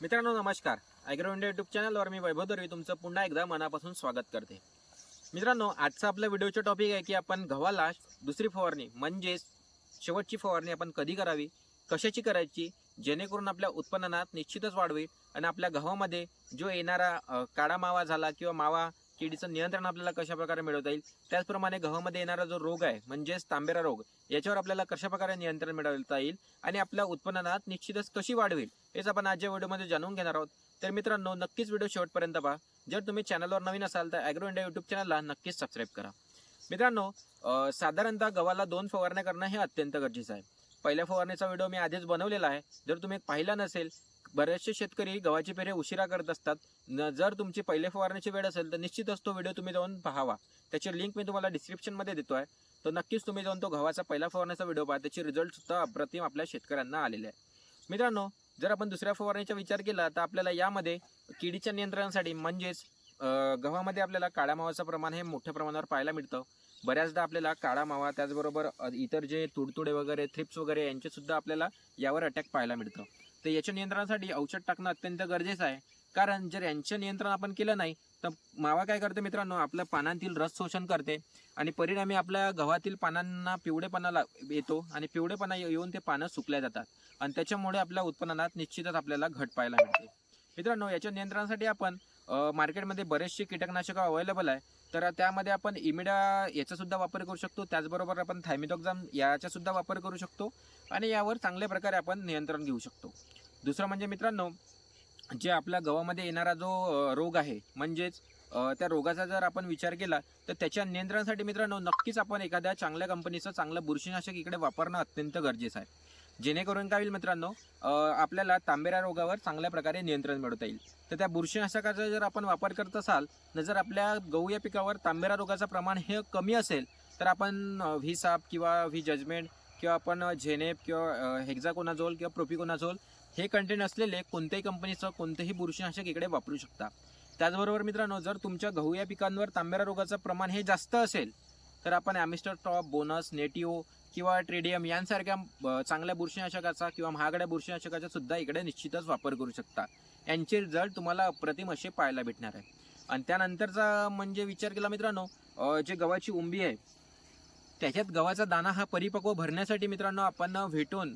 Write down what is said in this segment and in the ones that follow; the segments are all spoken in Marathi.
मित्रांनो नमस्कार. ॲग्रो इंडिया युट्यूब चॅनलवर मी वैभव दर्वी तुमचं पुन्हा एकदा मनापासून स्वागत करते. मित्रांनो आजचा आपला व्हिडिओचा टॉपिक आहे की आपण गव्हाला दुसरी फवारणी म्हणजेच शेवटची फवारणी आपण कधी करावी कशाची करायची जेणेकरून आपल्या उत्पन्नात निश्चितच वाढवी आणि आपल्या गव्हामध्ये जो येणारा काळा मावा झाला किंवा मावा किडीचं नियंत्रण आपल्याला कशा प्रकारे मिळवता येईल? त्याचप्रमाणे गव्हामध्ये येणारा जो रोग आहे म्हणजेच तांबेरा रोग याच्यावर आपल्याला कशा प्रकारे नियंत्रण मिळवता येईल आणि आपल्या उत्पन्नात निश्चितच कशी वाढवेल हेच आपण आजच्या व्हिडिओमध्ये जाणून घेणार आहोत. तर मित्रांनो नक्कीच व्हिडिओ शेवटपर्यंत पहा. जर तुम्ही चॅनलवर नवीन असाल तर ॲग्रो इंडिया युट्यूब चॅनलला नक्कीच सबस्क्राईब करा. मित्रांनो साधारणतः गव्हाला दोन फवारण्या करणं हे अत्यंत गरजेचं आहे. पहिल्या फवारणीचा व्हिडिओ मी आधीच बनवलेला आहे. जर तुम्ही पाहिला नसेल बरेचसे शेतकरी गव्हाची पेरे उशिरा करत असतात. न जर तुमची पहिले फवारण्याची वेळ असेल तर निश्चितच तो व्हिडिओ तुम्ही जाऊन पाहावा. त्याची लिंक मी तुम्हाला डिस्क्रिप्शनमध्ये देतो आहे. तर नक्कीच तुम्ही जाऊन तो गव्हाचा पहिला फवारण्याचा व्हिडिओ पहा. त्याचे रिझल्टसुद्धा अप्रतिम आपल्या शेतकऱ्यांना आलेले आहे. मित्रांनो जर आपण दुसऱ्या फवारणीचा विचार केला तर आपल्याला यामध्ये किडीच्या नियंत्रणासाठी म्हणजेच गव्हामध्ये आपल्याला काळ्या मावाचं प्रमाण हे मोठ्या प्रमाणावर पाहायला मिळतं. बऱ्याचदा आपल्याला काळा मावा त्याचबरोबर इतर जे तुडतुडे वगैरे थ्रिप्स वगैरे यांचेसुद्धा आपल्याला यावर अटॅक पाहायला मिळतं. तर याच्या नियंत्रणासाठी औषध टाकणं अत्यंत गरजेचं आहे. कारण जर यांचं नियंत्रण आपण केलं नाही तर मावा काय करते मित्रांनो आपल्या पानांतील रस शोषण करते आणि परिणामी आपल्या गव्हातील पानांना पिवळेपणा ला- येतो आणि पिवळेपणा येऊन ते पानं सुकल्या जातात. आणि त्याच्यामुळे आपल्या उत्पन्नात निश्चितच आपल्याला घट पाहायला मिळते. मित्रांनो याच्या नियंत्रणासाठी आपण मार्केटमध्ये बरेचसे कीटकनाशकं अवेलेबल आहे. तर त्यामध्ये आपण इमिडा याचासुद्धा वापर करू शकतो. त्याचबरोबर आपण थायमिडॉक्झाम याचासुद्धा वापर करू शकतो. आणि यावर चांगल्या प्रकारे आपण नियंत्रण घेऊ शकतो. दुसरं म्हणजे मित्रांनो जे आपल्या गव्हामध्ये येणारा जो रोग आहे म्हणजेच त्या रोगाचा जर आपण विचार केला तर त्याच्या नियंत्रणासाठी मित्रांनो नक्कीच आपण एखाद्या चांगल्या कंपनीचं चांगलं बुरशीनाशक इकडे वापरणं अत्यंत गरजेचं आहे. जेणेकरून काय होईल मित्रांनो आपल्याला तांबेरा रोगावर चांगल्या प्रकारे नियंत्रण मिळवता येईल. तर त्या बुरशीनाशकाचा जर आपण वापर करत असाल तर जर आपल्या गहू या पिकावर तांबेरा रोगाचं प्रमाण हे कमी असेल तर आपण व्ही साप किंवा व्ही जजमेंट किंवा आपण झेनेप किंवा हेक्झाकोनाझोल किंवा प्रोपिकोनाझोल हे कंटेंट असलेले कोणत्याही कंपनीचं कोणतेही बुरशीनाशक इकडे वापरू शकता. त्याचबरोबर मित्रांनो जर तुमच्या गहू या पिकांवर तांबेरा रोगाचं प्रमाण हे जास्त असेल तर आपण ॲमिस्टर टॉप बोनस नेटिओ किंवा ट्रेडियम यांसारख्या चांगल्या बुरशीनाशकाचा किंवा महागड्या बुरशीनाशकाचा सुद्धा इकडे निश्चितच वापर करू शकता. यांचे रिझल्ट तुम्हाला अप्रतिम असे पाहायला भेटणार आहे. आणि त्यानंतरचा म्हणजे विचार केला मित्रांनो जे गव्हाची उंबी आहे त्याच्यात गव्हाचा दाणा हा परिपक्व भरण्यासाठी मित्रांनो आपण व्हेटोन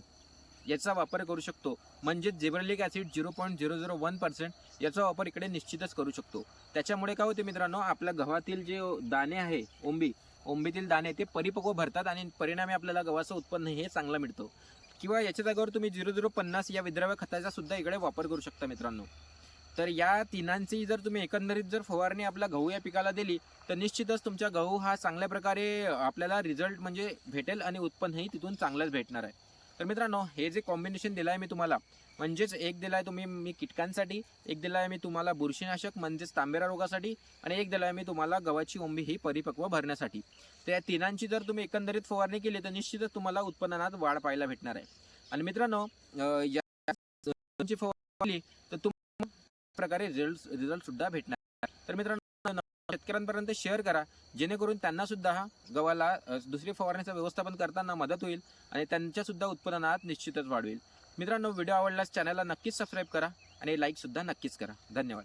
याचा वापर करू शकतो. म्हणजेच gibberellic acid zero point zero zero one percent याचा वापर इकडे निश्चितच करू शकतो. त्याच्यामुळे काय होते मित्रांनो आपल्या गव्हातील जे दाणे आहे ओंबी ओंबीतील दाणे ते परिपक्व भरतात आणि परिणामी आपल्याला गव्हाचं उत्पन्न हे चांगलं मिळतं. किंवा याच्या जागेवर तुम्ही झिरो झिरो पन्नास या विद्राव्य खताचा सुद्धा इकडे वापर करू शकता मित्रांनो. तर या तिनांची जर तुम्ही एकंदरीत जर फवारणी आपल्या गहू या पिकाला दिली तर निश्चितच तुमचा गहू हा चांगल्या प्रकारे आपल्याला रिझल्ट म्हणजे भेटेल आणि उत्पन्नही तिथून चांगलंच भेटणार आहे. तर मित्रांनो हे जे कॉम्बिनेशन दिलं आहे मी तुम्हाला म्हणजेच एक दिला आहे तुम्ही मी कीटकांसाठी एक दिला आहे मी तुम्हाला बुरशीनाशक म्हणजेच तांबेरा रोगासाठी आणि एक दिला आहे मी तुम्हाला गव्हाची ओंबी ही परिपक्व भरण्यासाठी. तर या तिनांची जर तुम्ही एकंदरीत फवारणी केली तर निश्चितच तुम्हाला उत्पन्नात वाढ पाहायला भेटणार आहे. आणि मित्रांनो या फवारणी तर तुम्हाला प्रकारे रिझल्ट रिझल्ट सुद्धा भेटणार. तर मित्रांनो शेतकऱ्यांपर्यंत शेअर करा. जेणेकरून त्यांना सुद्धा हा गव्हाला दुसरी फवारण्याचं व्यवस्थापन करताना मदत होईल आणि त्यांच्या सुद्धा उत्पादनात निश्चितच वाढ होईल. मित्रांनो व्हिडिओ आवडल्यास चॅनलला नक्कीच सबस्क्राईब करा आणि लाईकसुद्धा नक्कीच करा. धन्यवाद.